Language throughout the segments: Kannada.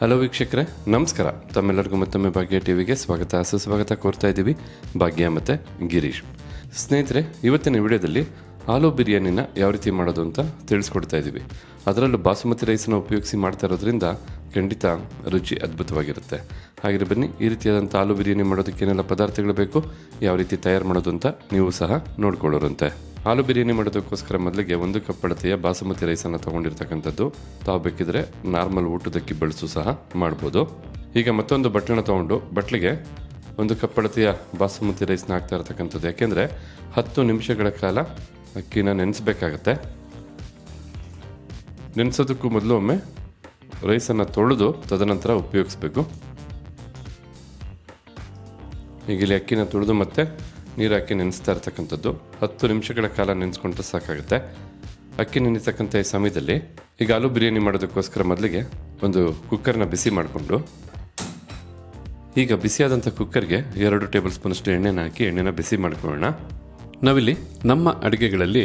ಹಲೋ ವೀಕ್ಷಕರೇ. ನಮಸ್ಕಾರ. ತಮ್ಮೆಲ್ಲರಿಗೂ ಮತ್ತೊಮ್ಮೆ ಭಾಗ್ಯ ಟಿವಿಗೆ ಸ್ವಾಗತ. ಸುಸ್ವಾಗತ ಕೋರ್ತಾ ಇದ್ದೀವಿ ಭಾಗ್ಯ ಮತ್ತು ಗಿರೀಶ್. ಸ್ನೇಹಿತರೆ, ಇವತ್ತಿನ ವಿಡಿಯೋದಲ್ಲಿ ಆಲೂ ಬಿರಿಯಾನಿನ ಯಾವ ರೀತಿ ಮಾಡೋದು ಅಂತ ತಿಳಿಸ್ಕೊಡ್ತಾ ಇದ್ದೀವಿ. ಅದರಲ್ಲೂ ಬಾಸುಮತಿ ರೈಸನ್ನು ಉಪಯೋಗಿಸಿ ಮಾಡ್ತಾ ಇರೋದ್ರಿಂದ ಖಂಡಿತ ರುಚಿ ಅದ್ಭುತವಾಗಿರುತ್ತೆ. ಹಾಗೆ ಬನ್ನಿ, ಈ ರೀತಿಯಾದಂಥ ಆಲೂ ಬಿರಿಯಾನಿ ಮಾಡೋದಕ್ಕೆ ಏನೆಲ್ಲ ಪದಾರ್ಥಗಳು ಬೇಕು, ಯಾವ ರೀತಿ ತಯಾರು ಮಾಡೋದು ಅಂತ ನೀವು ಸಹ ನೋಡ್ಕೊಳ್ಳೋರಂತೆ. ಆಲೂ ಬಿರಿಯಾನಿ ಮಾಡೋದಕ್ಕೋಸ್ಕರ ಮೊದಲಿಗೆ ಒಂದು ಕಪ್ ಅಳತೆಯ ಬಾಸುಮತಿ ರೈಸನ್ನು ತೊಗೊಂಡಿರ್ತಕ್ಕಂಥದ್ದು. ತಾವು ಬೇಕಿದ್ರೆ ನಾರ್ಮಲ್ ಊಟದಕ್ಕಿ ಬಳಸು ಸಹ ಮಾಡ್ಬೋದು. ಈಗ ಮತ್ತೊಂದು ಬಟ್ಲನ್ನ ತೊಗೊಂಡು ಬಟ್ಲಿಗೆ ಒಂದು ಕಪ್ ಅಳತೆಯ ಬಾಸುಮತಿ ರೈಸ್ನ ಹಾಕ್ತಾ ಇರ್ತಕ್ಕಂಥದ್ದು. ಯಾಕೆಂದರೆ ಹತ್ತು ನಿಮಿಷಗಳ ಕಾಲ ಅಕ್ಕಿನ ನೆನೆಸ್ಬೇಕಾಗತ್ತೆ. ನೆನೆಸೋದಕ್ಕೂ ಮೊದಲು ಒಮ್ಮೆ ರೈಸನ್ನು ತೊಳೆದು ತದನಂತರ ಉಪಯೋಗಿಸ್ಬೇಕು. ಈಗ ಇಲ್ಲಿ ಅಕ್ಕಿನ ತೊಳೆದು ಮತ್ತೆ ನೀರು ನೆನೆಸ್ತಾ ಇರ್ತಕ್ಕಂಥದ್ದು. ಹತ್ತು ನಿಮಿಷಗಳ ಕಾಲ ನೆನೆಸ್ಕೊಂಡ್ರೆ ಸಾಕಾಗುತ್ತೆ. ಅಕ್ಕಿ ನೆನೆತಕ್ಕಂಥ ಈ ಸಮಯದಲ್ಲಿ ಈಗ ಆಲೂ ಬಿರಿಯಾನಿ ಮಾಡೋದಕ್ಕೋಸ್ಕರ ಮೊದಲಿಗೆ ಒಂದು ಕುಕ್ಕರ್ನ ಬಿಸಿ ಮಾಡಿಕೊಂಡು, ಈಗ ಬಿಸಿಯಾದಂಥ ಕುಕ್ಕರ್ಗೆ ಎರಡು ಟೇಬಲ್ ಸ್ಪೂನಷ್ಟು ಎಣ್ಣೆನ ಹಾಕಿ ಎಣ್ಣೆನ ಬಿಸಿ ಮಾಡ್ಕೊಳ್ಳೋಣ. ನಾವಿಲ್ಲಿ ನಮ್ಮ ಅಡುಗೆಗಳಲ್ಲಿ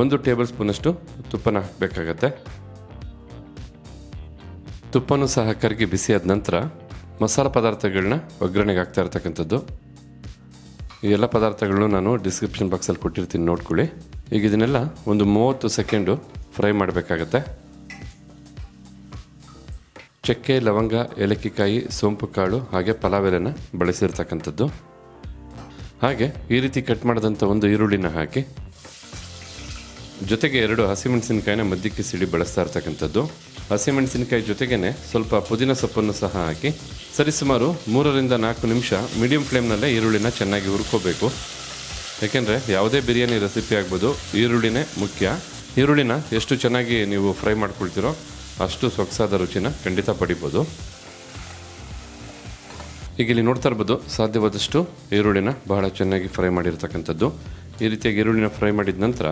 ಒಂದು ಟೇಬಲ್ ಸ್ಪೂನಷ್ಟು ತುಪ್ಪನ ಹಾಕಬೇಕಾಗತ್ತೆ ತುಪ್ಪನೂ ಸಹ ಕರಗಿ ಬಿಸಿಯಾದ ನಂತರ ಮಸಾಲೆ ಪದಾರ್ಥಗಳನ್ನ ಒಗ್ಗರಣೆಗೆ ಹಾಕ್ತಾ ಇರ್ತಕ್ಕಂಥದ್ದು. ಈ ಎಲ್ಲ ಪದಾರ್ಥಗಳನ್ನು ನಾನು ಡಿಸ್ಕ್ರಿಪ್ಷನ್ ಬಾಕ್ಸಲ್ಲಿ ಕೊಟ್ಟಿರ್ತೀನಿ, ನೋಡ್ಕೊಳ್ಳಿ. ಈಗ ಇದನ್ನೆಲ್ಲ ಒಂದು ಮೂವತ್ತು ಸೆಕೆಂಡು ಫ್ರೈ ಮಾಡಬೇಕಾಗತ್ತೆ. ಚಕ್ಕೆ, ಲವಂಗ, ಏಲಕ್ಕಿಕಾಯಿ, ಸೋಂಪು ಕಾಳು ಹಾಗೆ ಪಲಾವ್ ಬಳಸಿರ್ತಕ್ಕಂಥದ್ದು. ಹಾಗೆ ಈ ರೀತಿ ಕಟ್ ಮಾಡಿದಂಥ ಒಂದು ಈರುಳ್ಳಿನ ಹಾಕಿ ಜೊತೆಗೆ ಎರಡು ಹಸಿಮೆಣಸಿನಕಾಯಿನ ಮಧ್ಯಕ್ಕೆ ಸಿಡಿ ಬಳಸ್ತಾ ಇರ್ತಕ್ಕಂಥದ್ದು. ಹಸಿಮೆಣಸಿನಕಾಯಿ ಜೊತೆಗೇ ಸ್ವಲ್ಪ ಪುದೀನ ಸೊಪ್ಪನ್ನು ಸಹ ಹಾಕಿ ಸರಿಸುಮಾರು ಮೂರರಿಂದ ನಾಲ್ಕು ನಿಮಿಷ ಮೀಡಿಯಂ ಫ್ಲೇಮ್ನಲ್ಲೇ ಈರುಳ್ಳಿನ ಚೆನ್ನಾಗಿ ಹುರ್ಕೋಬೇಕು. ಏಕೆಂದರೆ ಯಾವುದೇ ಬಿರಿಯಾನಿ ರೆಸಿಪಿ ಆಗ್ಬೋದು, ಈರುಳ್ಳಿನೇ ಮುಖ್ಯ. ಈರುಳ್ಳಿನ ಎಷ್ಟು ಚೆನ್ನಾಗಿ ನೀವು ಫ್ರೈ ಮಾಡ್ಕೊಳ್ತೀರೋ ಅಷ್ಟು ಸೊಗಸಾದ ರುಚಿನ ಖಂಡಿತ ಪಡಿಬೋದು. ಈಗ ಇಲ್ಲಿ ನೋಡ್ತಾ ಇರ್ಬೋದು, ಸಾಧ್ಯವಾದಷ್ಟು ಈರುಳ್ಳಿನ ಬಹಳ ಚೆನ್ನಾಗಿ ಫ್ರೈ ಮಾಡಿರ್ತಕ್ಕಂಥದ್ದು. ಈ ರೀತಿಯಾಗಿ ಈರುಳ್ಳಿನ ಫ್ರೈ ಮಾಡಿದ ನಂತರ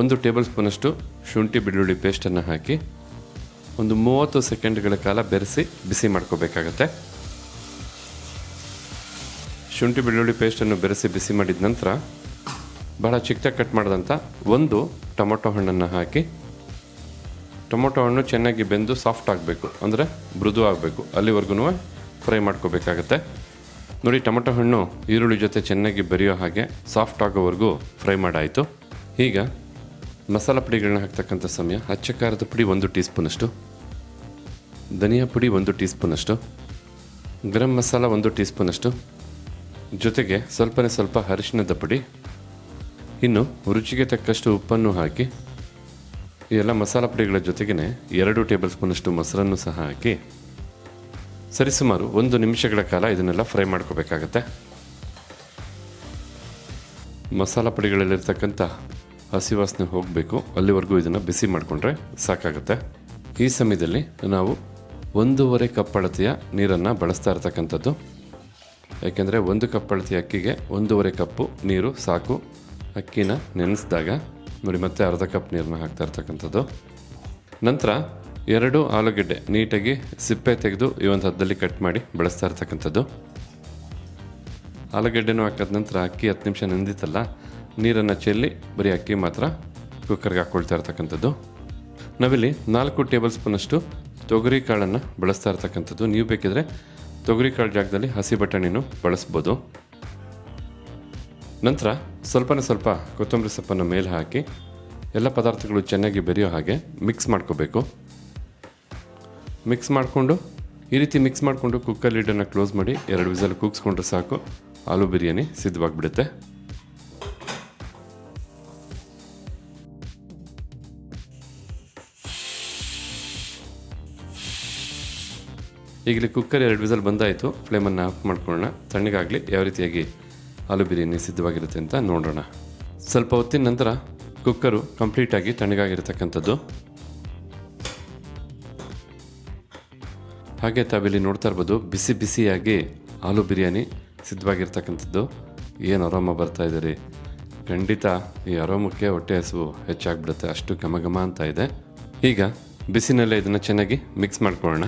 ಒಂದು ಟೇಬಲ್ ಸ್ಪೂನಷ್ಟು ಶುಂಠಿ ಬೆಳ್ಳುಳ್ಳಿ ಪೇಸ್ಟನ್ನು ಹಾಕಿ ಒಂದು ಮೂವತ್ತು ಸೆಕೆಂಡ್ಗಳ ಕಾಲ ಬೆರೆಸಿ ಬಿಸಿ ಮಾಡ್ಕೋಬೇಕಾಗತ್ತೆ. ಶುಂಠಿ ಬೆಳ್ಳುಳ್ಳಿ ಪೇಸ್ಟನ್ನು ಬೆರೆಸಿ ಬಿಸಿ ಮಾಡಿದ ನಂತರ ಬಹಳ ಚಿಕ್ಕದಾಗಿ ಕಟ್ ಮಾಡಿದಂಥ ಒಂದು ಟೊಮೊಟೊ ಹಣ್ಣನ್ನು ಹಾಕಿ, ಟೊಮೊಟೊ ಹಣ್ಣು ಚೆನ್ನಾಗಿ ಬೆಂದು ಸಾಫ್ಟ್ ಆಗಬೇಕು, ಅಂದರೆ ಮೃದು ಆಗಬೇಕು ಅಲ್ಲಿವರೆಗೂ ಫ್ರೈ ಮಾಡ್ಕೋಬೇಕಾಗತ್ತೆ. ನೋಡಿ, ಟೊಮೆಟೊ ಹಣ್ಣು ಈರುಳ್ಳಿ ಜೊತೆ ಚೆನ್ನಾಗಿ ಬೆರೆಯೋ ಹಾಗೆ ಸಾಫ್ಟ್ ಆಗೋವರೆಗೂ ಫ್ರೈ ಮಾಡಾಯಿತು. ಈಗ ಮಸಾಲ ಪುಡಿಗಳನ್ನ ಹಾಕ್ತಕ್ಕಂಥ ಸಮಯ. ಅಚ್ಚ ಖಾರದ ಪುಡಿ ಒಂದು ಟೀ ಸ್ಪೂನಷ್ಟು ಧನಿಯಾ ಪುಡಿ ಒಂದು ಟೀ ಸ್ಪೂನಷ್ಟು ಗರಂ ಮಸಾಲ ಒಂದು ಟೀ ಸ್ಪೂನಷ್ಟು ಜೊತೆಗೆ ಸ್ವಲ್ಪನೇ ಸ್ವಲ್ಪ ಅರಿಶಿನದ ಪುಡಿ. ಇನ್ನು ರುಚಿಗೆ ತಕ್ಕಷ್ಟು ಉಪ್ಪನ್ನು ಹಾಕಿ, ಈ ಎಲ್ಲ ಮಸಾಲ ಪುಡಿಗಳ ಜೊತೆಗೇ ಎರಡು ಟೇಬಲ್ ಸ್ಪೂನಷ್ಟು ಮೊಸರನ್ನು ಸಹ ಹಾಕಿ ಸರಿಸುಮಾರು ಒಂದು ನಿಮಿಷಗಳ ಕಾಲ ಇದನ್ನೆಲ್ಲ ಫ್ರೈ ಮಾಡ್ಕೋಬೇಕಾಗತ್ತೆ. ಮಸಾಲ ಪುಡಿಗಳಲ್ಲಿರ್ತಕ್ಕಂಥ ಹಸಿ ವಾಸನೆ ಹೋಗಬೇಕು. ಅಲ್ಲಿವರೆಗೂ ಇದನ್ನು ಬಿಸಿ ಮಾಡಿಕೊಂಡ್ರೆ ಸಾಕಾಗುತ್ತೆ. ಈ ಸಮಯದಲ್ಲಿ ನಾವು ಒಂದೂವರೆ ಕಪ್ ಅಳತೆಯ ನೀರನ್ನು ಬಳಸ್ತಾ ಇರ್ತಕ್ಕಂಥದ್ದು. ಯಾಕೆಂದರೆ ಒಂದು ಕಪ್ ಅಳತೆಯ ಅಕ್ಕಿಗೆ ಒಂದೂವರೆ ಕಪ್ಪು ನೀರು ಸಾಕು. ಅಕ್ಕಿನ ನೆನೆಸಿದಾಗ ನೋಡಿ, ಮತ್ತೆ ಅರ್ಧ ಕಪ್ ನೀರನ್ನ ಹಾಕ್ತಾ ಇರ್ತಕ್ಕಂಥದ್ದು. ನಂತರ ಎರಡು ಆಲೂಗೆಡ್ಡೆ ನೀಟಾಗಿ ಸಿಪ್ಪೆ ತೆಗೆದು ಈ ಒಂದು ಹದ್ದಲ್ಲಿ ಕಟ್ ಮಾಡಿ ಬಳಸ್ತಾ ಇರ್ತಕ್ಕಂಥದ್ದು. ಆಲೂಗೆಡ್ಡೆನೂ ಹಾಕಿದ ನಂತರ ಅಕ್ಕಿ ಹತ್ತು ನಿಮಿಷ ನೆಂದಿತ್ತಲ್ಲ, ನೀರನ್ನು ಚೆಲ್ಲಿ ಬರೀ ಅಕ್ಕಿ ಮಾತ್ರ ಕುಕ್ಕರ್ಗೆ ಹಾಕ್ಕೊಳ್ತಾ ಇರ್ತಕ್ಕಂಥದ್ದು. ನಾವಿಲ್ಲಿ ನಾಲ್ಕು ಟೇಬಲ್ ಸ್ಪೂನಷ್ಟು ತೊಗರಿ ಕಾಳನ್ನು ಬಳಸ್ತಾ ಇರ್ತಕ್ಕಂಥದ್ದು. ನೀವು ಬೇಕಿದ್ರೆ ತೊಗರಿ ಕಾಳು ಜಾಗದಲ್ಲಿ ಹಸಿ ಬಟಾಣಿನೂ ಬಳಸ್ಬೋದು. ನಂತರ ಸ್ವಲ್ಪನೇ ಸ್ವಲ್ಪ ಕೊತ್ತಂಬರಿ ಸೊಪ್ಪನ್ನು ಮೇಲೆ ಹಾಕಿ ಎಲ್ಲ ಪದಾರ್ಥಗಳು ಚೆನ್ನಾಗಿ ಬೆರೆಯೋ ಹಾಗೆ ಮಿಕ್ಸ್ ಮಾಡ್ಕೋಬೇಕು. ಮಿಕ್ಸ್ ಮಾಡಿಕೊಂಡು, ಈ ರೀತಿ ಮಿಕ್ಸ್ ಮಾಡಿಕೊಂಡು ಕುಕ್ಕರ್ ಲಿಡನ್ನು ಕ್ಲೋಸ್ ಮಾಡಿ ಎರಡು ವಿಸಲ್ ಕೂಗಿಸ್ಕೊಂಡ್ರೆ ಸಾಕು. ಆಲೂ ಬಿರಿಯಾನಿ ಸಿದ್ಧವಾಗಿಬಿಡುತ್ತೆ. ಈಗಲೇ ಕುಕ್ಕರ್ ಎರಡು ವಿಸಲ್ ಬಂದಾಯಿತು. ಫ್ಲೇಮನ್ನು ಆಫ್ ಮಾಡ್ಕೊಳ್ಳೋಣ. ತಣ್ಣಗಾಗಲಿ ಯಾವ ರೀತಿಯಾಗಿ ಆಲೂ ಬಿರಿಯಾನಿ ಸಿದ್ಧವಾಗಿರುತ್ತೆ ಅಂತ ನೋಡೋಣ. ಸ್ವಲ್ಪ ಹೊತ್ತಿನ ನಂತರ ಕುಕ್ಕರು ಕಂಪ್ಲೀಟಾಗಿ ತಣ್ಣಗಾಗಿರ್ತಕ್ಕಂಥದ್ದು. ಹಾಗೆ ತಾವಿಲ್ಲಿ ನೋಡ್ತಾ ಇರ್ಬೋದು, ಬಿಸಿ ಬಿಸಿಯಾಗಿ ಆಲೂ ಬಿರಿಯಾನಿ ಸಿದ್ಧವಾಗಿರ್ತಕ್ಕಂಥದ್ದು. ಏನು ಅರೋಮ ಬರ್ತಾ ಇದೆ ರೀ ಖಂಡಿತ ಈ ಅರೋಮಕ್ಕೆ ಹೊಟ್ಟೆ ಹಸಿವು ಹೆಚ್ಚಾಗ್ಬಿಡುತ್ತೆ, ಅಷ್ಟು ಘಮ ಅಂತ ಇದೆ. ಈಗ ಬಿಸಿನಲ್ಲೇ ಇದನ್ನು ಚೆನ್ನಾಗಿ ಮಿಕ್ಸ್ ಮಾಡ್ಕೊಳ್ಳೋಣ.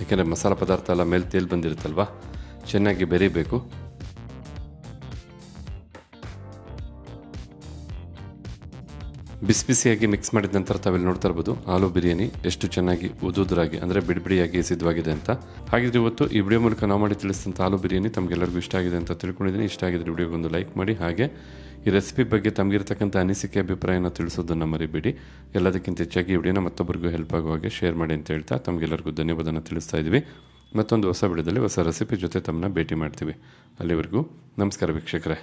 ಯಾಕೆಂದರೆ ಮಸಾಲೆ ಪದಾರ್ಥ ಎಲ್ಲ ಮೇಲೆ ತೇಲ್ ಬಂದಿರುತ್ತಲ್ವ, ಚೆನ್ನಾಗಿ ಬೆರಿಬೇಕು. ಬಿಸಿ ಬಿಸಿಯಾಗಿ ಮಿಕ್ಸ್ ಮಾಡಿದ ನಂತರ ತಾವಿಲ್ಲಿ ನೋಡ್ತಾ ಇರ್ಬೋದು ಆಲೂ ಬಿರಿಯಾನಿ ಎಷ್ಟು ಚೆನ್ನಾಗಿ ಉದುದ್ರಾಗಿ, ಅಂದರೆ ಬಿಡಿಬಿಡಿಯಾಗಿ ಸಿದ್ಧವಾಗಿದೆ ಅಂತ. ಹಾಗಿದ್ರೆ ಇವತ್ತು ಈ ವಿಡಿಯೋ ಮೂಲಕ ನಾವು ಮಾಡಿ ತಿಳಿಸಿದಂಥ ಆಲೂ ಬಿರಿಯಾನಿ ತಮಗೆಲ್ಲರಿಗೂ ಇಷ್ಟ ಆಗಿದೆ ಅಂತ ತಿಳ್ಕೊಂಡಿದ್ದೀನಿ. ಇಷ್ಟ ಆಗಿದ್ರೆ ವಿಡಿಯೋಗೆ ಒಂದು ಲೈಕ್ ಮಾಡಿ. ಹಾಗೆ ಈ ರೆಸಿಪಿ ಬಗ್ಗೆ ತಮಗಿರ್ತಕ್ಕಂಥ ಅನಿಸಿಕೆ, ಅಭಿಪ್ರಾಯನ ತಿಳಿಸೋದನ್ನು ಮರಿಬೇಡಿ. ಎಲ್ಲದಕ್ಕಿಂತ ಹೆಚ್ಚಾಗಿ ವಿಡಿಯೋನ ಮತ್ತೊಬ್ಬರಿಗೂ ಹೆಲ್ಪ್ ಆಗುವ ಹಾಗೆ ಶೇರ್ ಮಾಡಿ ಅಂತ ಹೇಳ್ತಾ ತಮಗೆಲ್ಲರಿಗೂ ಧನ್ಯವಾದನ ತಿಳಿಸ್ತಾ ಇದ್ದೀವಿ. ಮತ್ತೊಂದು ಹೊಸ ವಿಡಿಯೋದಲ್ಲಿ ಹೊಸ ರೆಸಿಪಿ ಜೊತೆ ತಮ್ಮನ್ನ ಭೇಟಿ ಮಾಡ್ತೀವಿ. ಅಲ್ಲಿವರೆಗೂ ನಮಸ್ಕಾರ ವೀಕ್ಷಕರೇ.